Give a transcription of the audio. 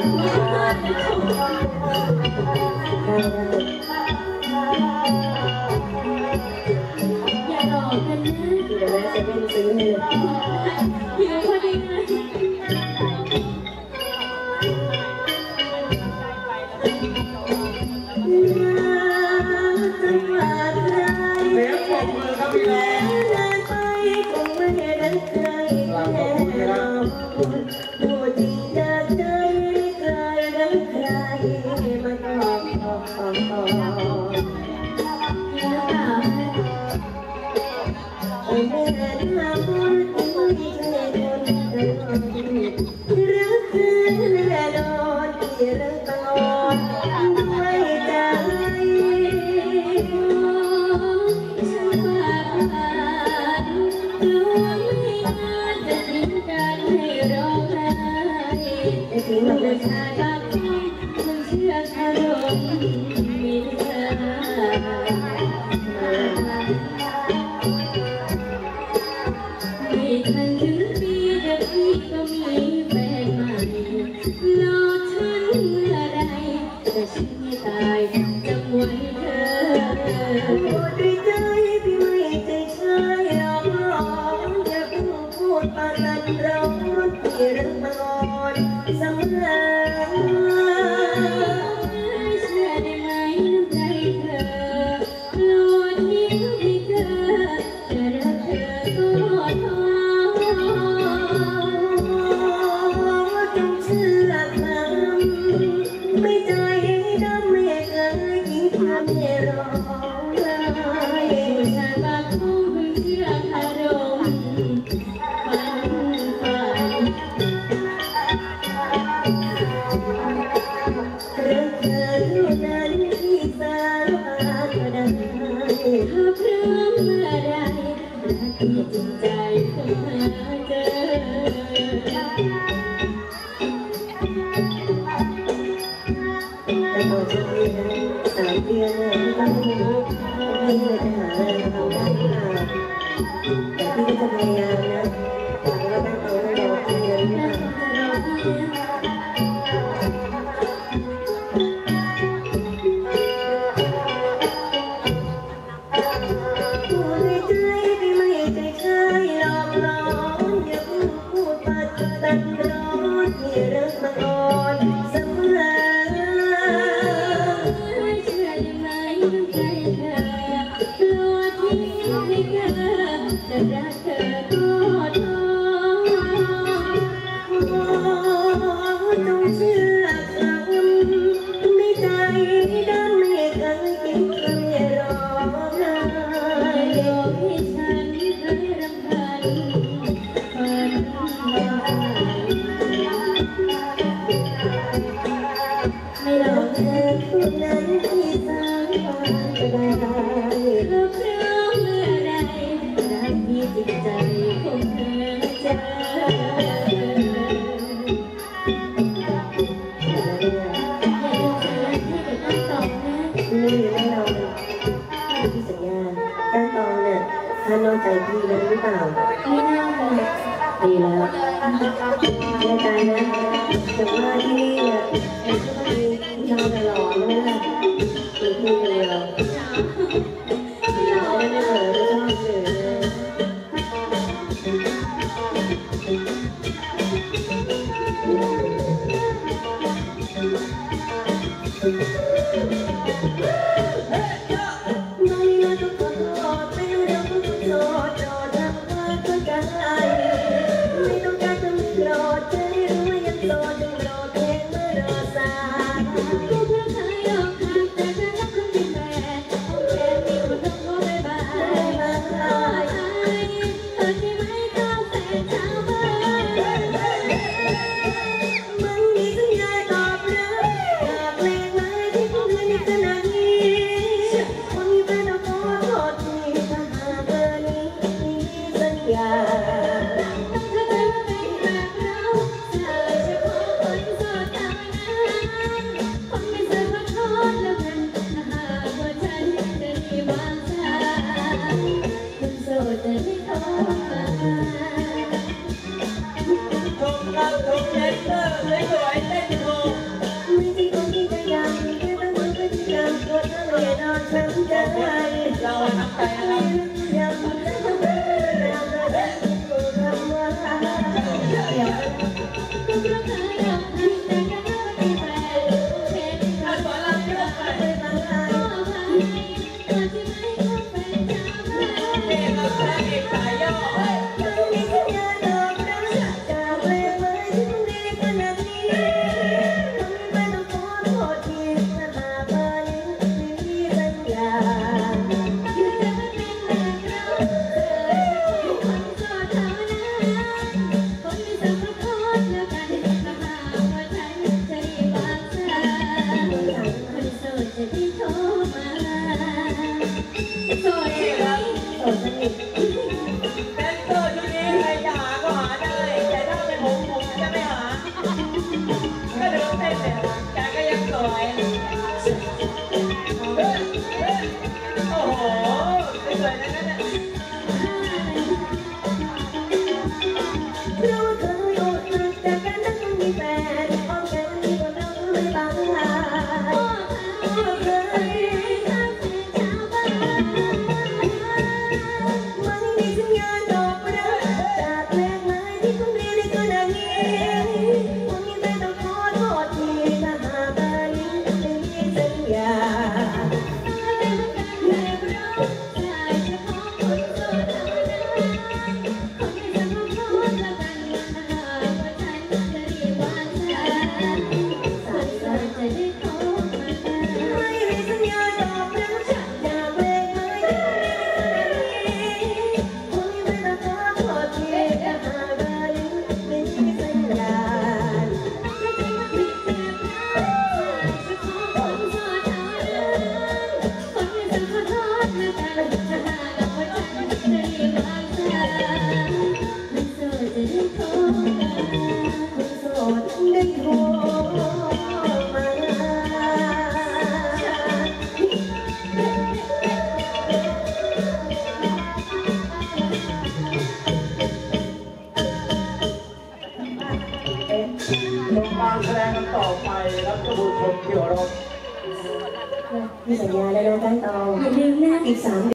อย่าหลอกกันนะ เดี๋ยวแม่จะเป็นซื้อให้เลยอยู่พอดีไหวะใครเสียงปรบมือครับพี่น้องคงไม่ได้ใครแค่รอคุณพูดจริงใจ กคือแน่นอนที่รักตลอดด้วยใจฉันฝากฝันกลัวไม่นานจะทิ้งกันให้ร้องไห้ไอ้ทิ้งมันเลาบาง รันร้อนเราที่รักมาก่อนเสมอ ที่จจคงหาเจอ แต่กฉันเองนะสามเดือนเนี่ยที่ต้องรู้พี่เลยจะหาอะไรมาทำได้หรือเปล่าแต่พี่ก็จะพยายาม ไม่เธอจะรักเธอก็ทอจงเชื่อคำไม่ใจดำไม่เคยคิดไม่รอไห้โลกให้ฉันเคยรำพันฝันไม่หลเรอกเธอผู้นั้นที่สร้างความก็ได้เธอพร้อมเมื่อไรรั กที่จิตใจคงหาเจออย่าลืมจะรักให้เด็กต้องตอบนะนี่ให้เราพี่สัญญาตั้งตองเนี่ยถ้านอกใจพี่แล้วหรือเปล่า ไม่น่าเลยดีแล้วแน่ใจนะแต่ว่าที่นี่เนี่ยมันก็ต้องมีผู้ชายตลอดเลยนะ ไม่ Yeah. การแสดงกันต่อไปรับกระบุชมเกี่ยวรบ มีสัญญาแล้วกะแป้งตองอย่าลืมนะอีกสาม